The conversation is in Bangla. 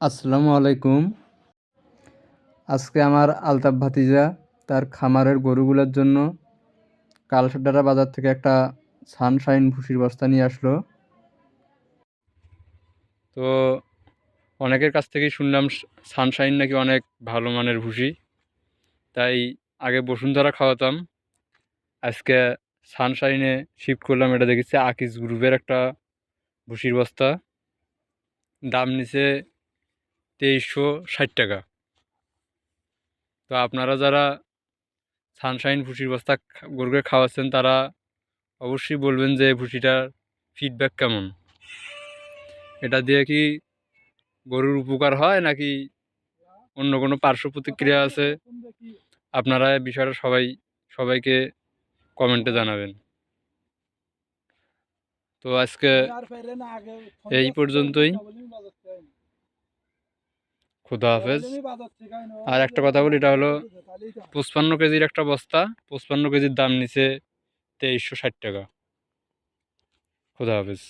আসসালামু আলাইকুম। আজকে আমার আলতাফ ভাতিজা তার খামারের গরুগুলোর জন্য কালসুডারা বাজার থেকে একটা সানশাইন ভুসির বস্তা নিয়ে আসলো। তো অনেকের কাছ থেকেই শুনলাম সানশাইন নাকি অনেক ভালো মানের ভুসি। তাই আগে বসুন্ধরা খাওয়াতাম। আজকে সানশাইনে শিফট করলাম, এটা দেখেছি আকিস গ্রুপের একটা ভুসির বস্তা। দাম নিছে তেইশশো ষাট টাকা। তো আপনারা যারা সানশাইন ভুসির বস্তা গরুকে খাওয়াচ্ছেন তারা অবশ্যই বলবেন যে ভুসিটার ফিডব্যাক কেমন? এটা দিয়ে কি গরুর উপকার হয় নাকি অন্য কোনো পার্শ্ব প্রতিক্রিয়া আছে? আপনারা বিষয়টা সবাই সবাইকে কমেন্টে জানাবেন। তো আজকে এই পর্যন্তই। খুদা হাফেজ। আর একটা কথা বলি এটা হলো পঁচপান্ন কেজির একটা বস্তা পঁচপান্ন কেজির দাম নিচে তেইশশো ষাট টাকা। খুদা হাফেজ।